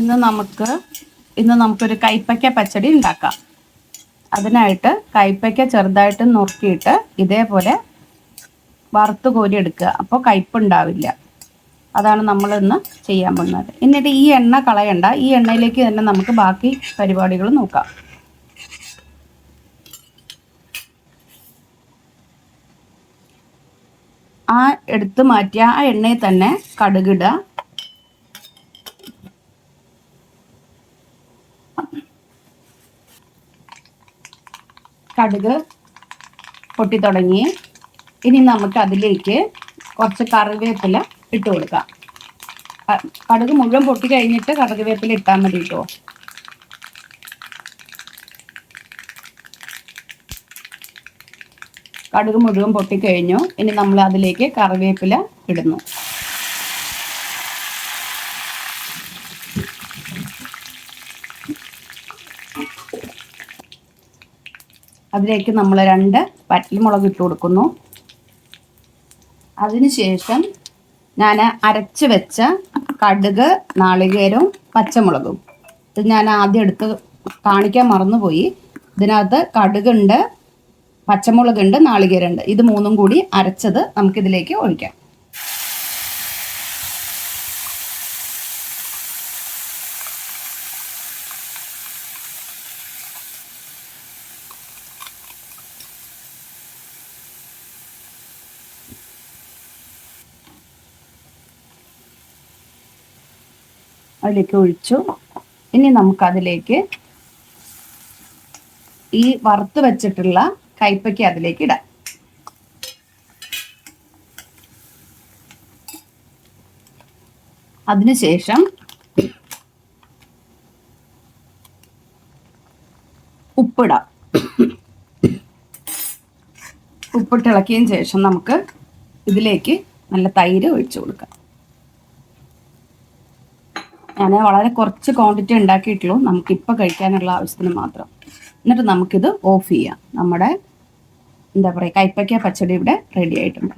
നമുക്ക് ഇന്ന് നമുക്കൊരു കൈപ്പയ്ക്ക പച്ചടി ഉണ്ടാക്കാം. അതിനായിട്ട് കൈപ്പയ്ക്ക ചെറുതായിട്ട് നുറുക്കിയിട്ട് ഇതേപോലെ വറുത്ത് കോരി എടുക്കുക. അപ്പോൾ കയ്പുണ്ടാവില്ല അതാണ് നമ്മളിന്ന് ചെയ്യാൻ പോകുന്നത്. എന്നിട്ട് ഈ എണ്ണ കളയണ്ട. ഈ എണ്ണയിലേക്ക് തന്നെ നമുക്ക് ബാക്കി പരിപാടികൾ നോക്കാം. ആ എടുത്ത് മാറ്റിയ ആ എണ്ണയിൽ തന്നെ കടുകിടുക. കടുക് പൊട്ടി തുടങ്ങി. ഇനി നമുക്ക് അതിലേക്ക് കുറച്ച് കറിവേപ്പില ഇട്ട് കൊടുക്കാം. കടുക് മുഴുവൻ പൊട്ടി കഴിഞ്ഞിട്ട് കറിവേപ്പില ഇട്ടാൽ മതി കേട്ടോ കടുക് മുഴുവൻ പൊട്ടിക്കഴിഞ്ഞു ഇനി നമ്മൾ അതിലേക്ക് കറിവേപ്പില ഇടുന്നു. അതിലേക്ക് നമ്മൾ രണ്ട് വറ്റൽമുളക് ഇട്ട് കൊടുക്കുന്നു. അതിനുശേഷം ഞാൻ അരച്ച് വെച്ച കടുക് നാളികേരവും പച്ചമുളകും. ഇത് ഞാൻ ആദ്യം എടുത്ത് കാണിക്കാൻ മറന്നുപോയി. ഇതിനകത്ത് കടുകുണ്ട് പച്ചമുളകുണ്ട് നാളികേരമുണ്ട്. ഇത് മൂന്നും കൂടി അരച്ചത് നമുക്കിതിലേക്ക് ഒഴിക്കാം. അതിലേക്ക് ഒഴിച്ചു. ഇനി നമുക്കതിലേക്ക് ഈ വറുത്ത് വെച്ചിട്ടുള്ള കൈപ്പയ്ക്ക് അതിലേക്ക് ഇടാം. അതിനുശേഷം ഉപ്പിടാം. ഉപ്പിട്ടിളക്കിയതിന് ശേഷം നമുക്ക് ഇതിലേക്ക് നല്ല തൈര് ഒഴിച്ചു കൊടുക്കാം. ഞാൻ വളരെ കുറച്ച് ക്വാണ്ടിറ്റി ഉണ്ടാക്കിയിട്ടുള്ളൂ നമുക്കിപ്പോൾ കഴിക്കാനുള്ള ആവശ്യത്തിന് മാത്രം. എന്നിട്ട് നമുക്കിത് ഓഫ് ചെയ്യാം. നമ്മുടെ എന്താ പറയുക കൈപ്പയ്ക്ക പച്ചടി ഇവിടെ റെഡി ആയിട്ടുണ്ട്.